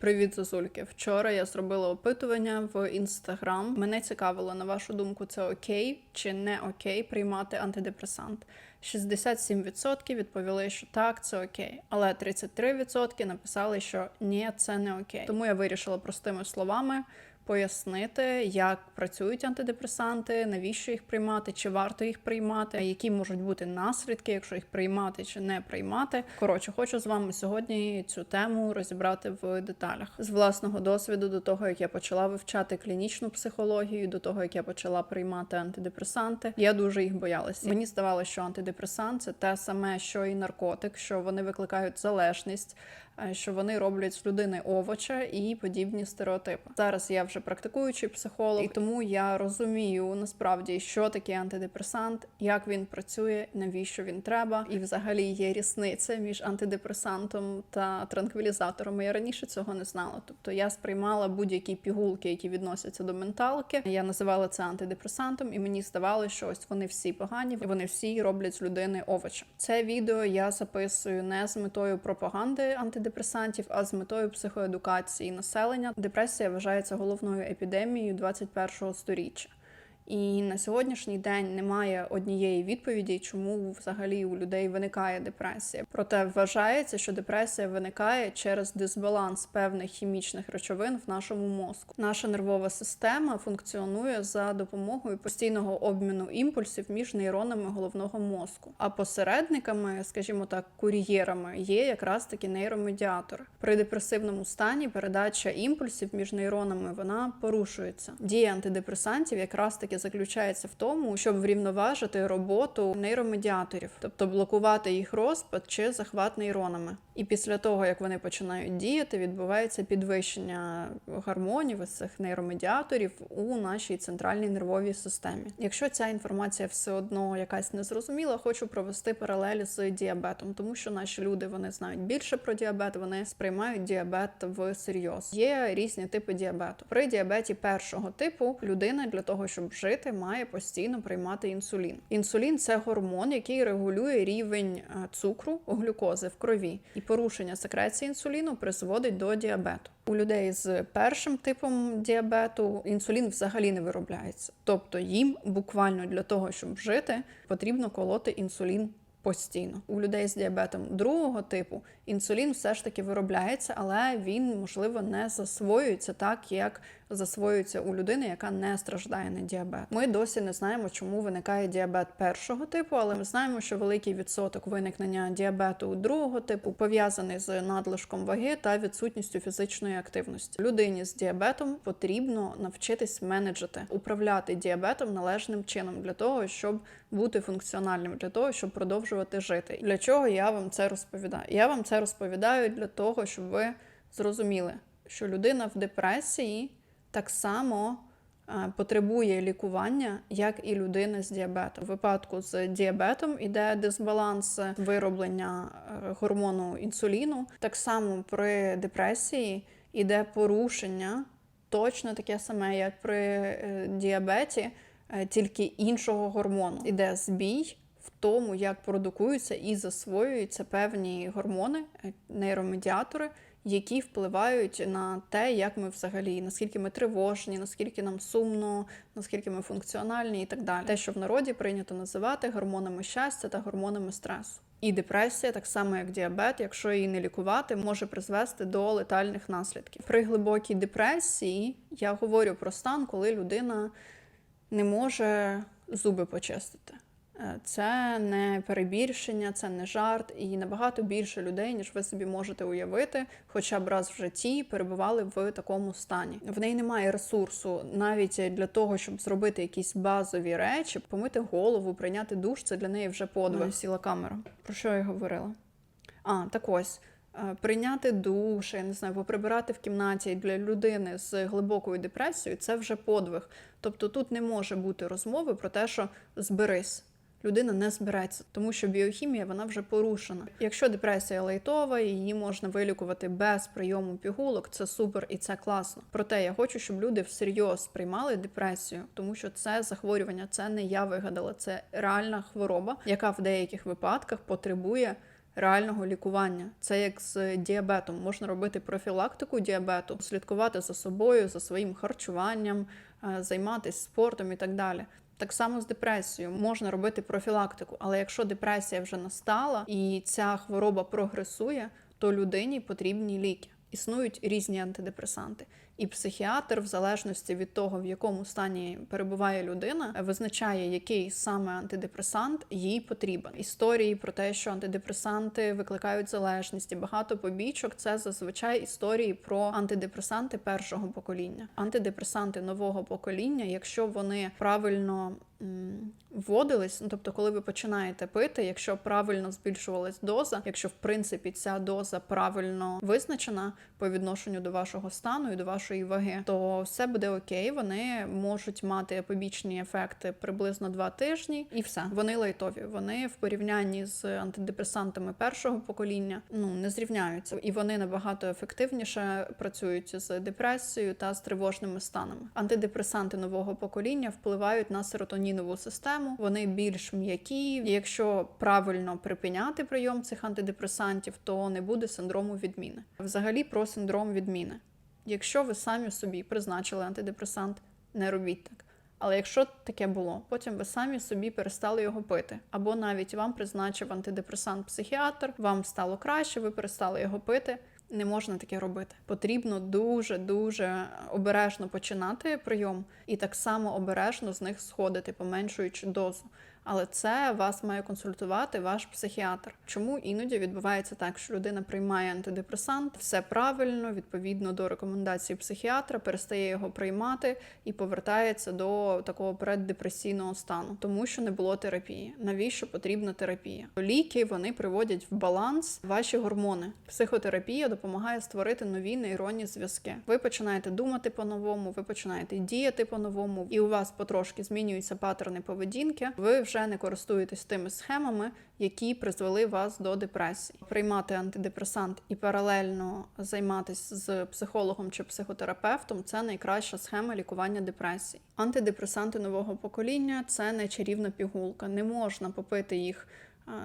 Привіт, зазульки. Вчора я зробила опитування в інстаграм. Мене цікавило, на вашу думку, це окей чи не окей приймати антидепресант. 67% відповіли, що так, це окей, але 33% написали, що ні, це не окей. Тому я вирішила простими словами пояснити, як працюють антидепресанти, навіщо їх приймати, чи варто їх приймати, які можуть бути наслідки, якщо їх приймати чи не приймати. Коротше, хочу з вами сьогодні цю тему розібрати в деталях з власного досвіду до того, як я почала вивчати клінічну психологію, до того як я почала приймати антидепресанти. Я дуже їх боялася. Мені здавалося, що антидепресант це те саме, що і наркотик, що вони викликають залежність. Е, Що вони роблять з людини овоча і подібні стереотипи. Зараз я вже практикуючий психолог, і тому я розумію насправді, що таке антидепресант, як він працює, навіщо він треба, і взагалі є різниця між антидепресантом та транквілізатором. Я раніше цього не знала. Тобто я сприймала будь-які пігулки, які відносяться до менталки. Я називала це антидепресантом, і мені здавалося, що ось вони всі погані, вони всі роблять з людини овоча. Це відео я записую не з метою пропаганди антидепресантів, а з метою психоедукації населення. Депресія вважається головною епідемією 21-го сторіччя. І на сьогоднішній день немає однієї відповіді, чому взагалі у людей виникає депресія. Проте вважається, що депресія виникає через дисбаланс певних хімічних речовин в нашому мозку. Наша нервова система функціонує за допомогою постійного обміну імпульсів між нейронами головного мозку. А посередниками, скажімо так, кур'єрами, є якраз таки нейромедіатори. При депресивному стані передача імпульсів між нейронами вона порушується. Дія антидепресантів якраз таки заключається в тому, щоб врівноважити роботу нейромедіаторів, тобто блокувати їх розпад чи захват нейронами. І після того, як вони починають діяти, відбувається підвищення гормонів із цих нейромедіаторів у нашій центральній нервовій системі. Якщо ця інформація все одно якась незрозуміла, хочу провести паралель з діабетом, тому що наші люди вони знають більше про діабет, вони сприймають діабет всерйоз. Є різні типи діабету. При діабеті першого типу людина для того, щоб жити, має постійно приймати інсулін. Інсулін це гормон, який регулює рівень е, цукру, глюкози в крові, і порушення секреції інсуліну призводить до діабету. У людей з першим типом діабету інсулін взагалі не виробляється, тобто їм буквально для того, щоб жити, потрібно колоти інсулін. Постійно у людей з діабетом другого типу інсулін все ж таки виробляється, але він можливо не засвоюється так, як засвоюється у людини, яка не страждає на діабет. Ми досі не знаємо, чому виникає діабет першого типу, але ми знаємо, що великий відсоток виникнення діабету другого типу пов'язаний з надлишком ваги та відсутністю фізичної активності. Людині з діабетом потрібно навчитись менеджити, управляти діабетом належним чином для того, щоб бути функціональним, для того, щоб продовжувати жити. Для чого я вам це розповідаю? Я вам це розповідаю для того, щоб ви зрозуміли, що людина в депресії так само е, потребує лікування, як і людина з діабетом. У випадку з діабетом іде дисбаланс вироблення е, гормону інсуліну. Так само при депресії іде порушення, точно таке саме, як при е, діабеті, тільки іншого гормону. Іде збій. В тому, як продукуються і засвоюються певні гормони, нейромедіатори, які впливають на те, як ми взагалі, наскільки ми тривожні, наскільки нам сумно, наскільки ми функціональні і так далі. Те, що в народі прийнято називати гормонами щастя та гормонами стресу. І депресія, так само як діабет, якщо її не лікувати, може призвести до летальних наслідків. При глибокій депресії я говорю про стан, коли людина не може зуби почистити. Це не перебільшення, це не жарт, і набагато більше людей, ніж ви собі можете уявити, хоча б раз в житті перебували в такому стані. В неї немає ресурсу навіть для того, щоб зробити якісь базові речі, помити голову, прийняти душ. Це для неї вже подвиг. Сіла камера. Про що я говорила? А, так ось. е, Прийняти душ, я не знаю, поприбирати в кімнаті для людини з глибокою депресією це вже подвиг. Тобто тут не може бути розмови про те, що зберись. Людина не збереться, тому що біохімія вона вже порушена. Якщо депресія лайтова, її можна вилікувати без прийому пігулок, це супер і це класно. Проте я хочу, щоб люди всерйоз приймали депресію, тому що це захворювання, це не я вигадала, це реальна хвороба, яка в деяких випадках потребує реального лікування. Це як з діабетом. Можна робити профілактику діабету, слідкувати за собою, за своїм харчуванням, е, займатися спортом і так далі. Так само з депресією можна робити профілактику, але якщо депресія вже настала і ця хвороба прогресує, то людині потрібні ліки. Існують різні антидепресанти, і психіатр, в залежності від того, в якому стані перебуває людина, визначає, який саме антидепресант їй потрібен. Історії про те, що антидепресанти викликають залежність і багато побічок, це зазвичай історії про антидепресанти першого покоління. Антидепресанти нового покоління, якщо вони правильно вводились, ну тобто, коли ви починаєте пити, якщо правильно збільшувалась доза, якщо в принципі ця доза правильно визначена по відношенню до вашого стану і до вашої ваги, то все буде окей. Вони можуть мати побічні ефекти приблизно два тижні, і все вони лайтові. Вони в порівнянні з антидепресантами першого покоління ну не зрівняються, і вони набагато ефективніше працюють з депресією та з тривожними станами. Антидепресанти нового покоління впливають на серотонінову систему. Вони більш м'які. Якщо правильно припиняти прийом цих антидепресантів, то не буде синдрому відміни. Взагалі про синдром відміни. Якщо ви самі собі призначили антидепресант, не робіть так. Але якщо таке було, потім ви самі собі перестали його пити, або навіть вам призначив антидепресант психіатр, вам стало краще, ви перестали його пити. Не можна таке робити. Потрібно дуже дуже обережно починати прийом і так само обережно з них сходити, поменшуючи дозу. Але це вас має консультувати ваш психіатр. Чому іноді відбувається так, що людина приймає антидепресант, все правильно, відповідно до рекомендацій психіатра, перестає його приймати і повертається до такого переддепресійного стану, тому що не було терапії. Навіщо потрібна терапія? Ліки вони приводять в баланс ваші гормони. Психотерапія допомагає створити нові нейронні зв'язки. Ви починаєте думати по-новому, ви починаєте діяти по-новому, і у вас потрошки змінюються паттерни поведінки. Ви вже не користуєтесь тими схемами, які призвели вас до депресії. Приймати антидепресант і паралельно займатися з психологом чи психотерапевтом це найкраща схема лікування депресії. Антидепресанти нового покоління це не чарівна пігулка. Не можна попити їх.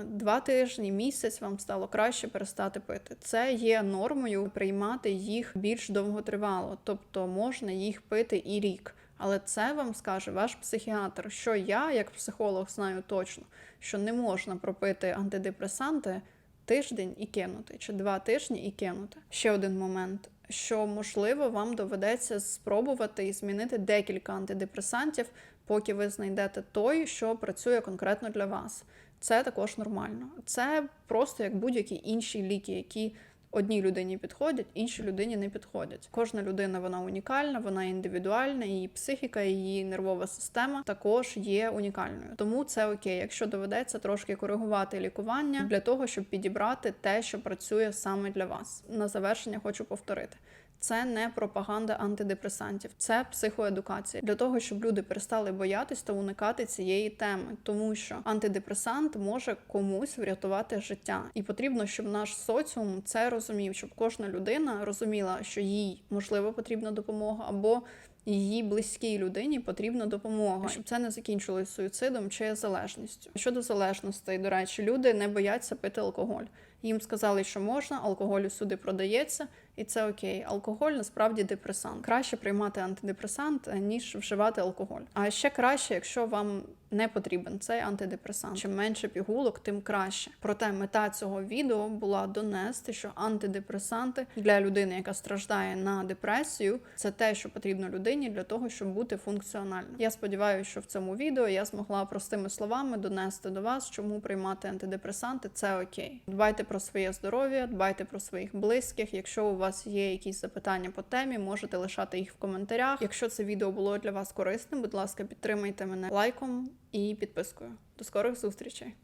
Два тижні, місяць вам стало краще перестати пити. Це є нормою приймати їх більш довготривало, тобто можна їх пити і рік. Але це вам скаже ваш психіатр, що я, як психолог, знаю точно, що не можна пропити антидепресанти тиждень і кинути, чи два тижні і кинути. Ще один момент. Що можливо вам доведеться спробувати і змінити декілька антидепресантів, поки ви знайдете той, що працює конкретно для вас. Це також нормально. Це просто як будь-які інші ліки, які одній людині підходять, іншій людині не підходять. Кожна людина вона унікальна, вона індивідуальна, її психіка, її нервова система також є унікальною. Тому це окей, якщо доведеться трошки коригувати лікування для того, щоб підібрати те, що працює саме для вас. На завершення хочу повторити. Це не пропаганда антидепресантів, це психоедукація для того, щоб люди перестали боятись та уникати цієї теми, тому що антидепресант може комусь врятувати життя, і потрібно, щоб наш соціум це розумів, щоб кожна людина розуміла, що їй можливо потрібна допомога або її близькій людині потрібна допомога, щоб це не закінчилось суїцидом чи залежністю. Щодо залежностей, до речі, люди не бояться пити алкоголь. Їм сказали, що можна, алкоголь усюди продається, і це окей. Алкоголь насправді депресант. Краще приймати антидепресант, ніж вживати алкоголь. А ще краще, якщо вам не потрібен цей антидепресант. Чим менше пігулок, тим краще. Проте мета цього відео була донести, що антидепресанти для людини, яка страждає на депресію, це те, що потрібно людині для того, щоб бути функціональним. Я сподіваюся, що в цьому відео я змогла простими словами донести до вас, чому приймати антидепресанти це окей. Дбайте про своє здоров'я, дбайте про своїх близьких. Якщо у вас є якісь запитання по темі, можете лишати їх в коментарях. Якщо це відео було для вас корисним, будь ласка, підтримайте мене лайком і підпискою. До скорих зустрічей!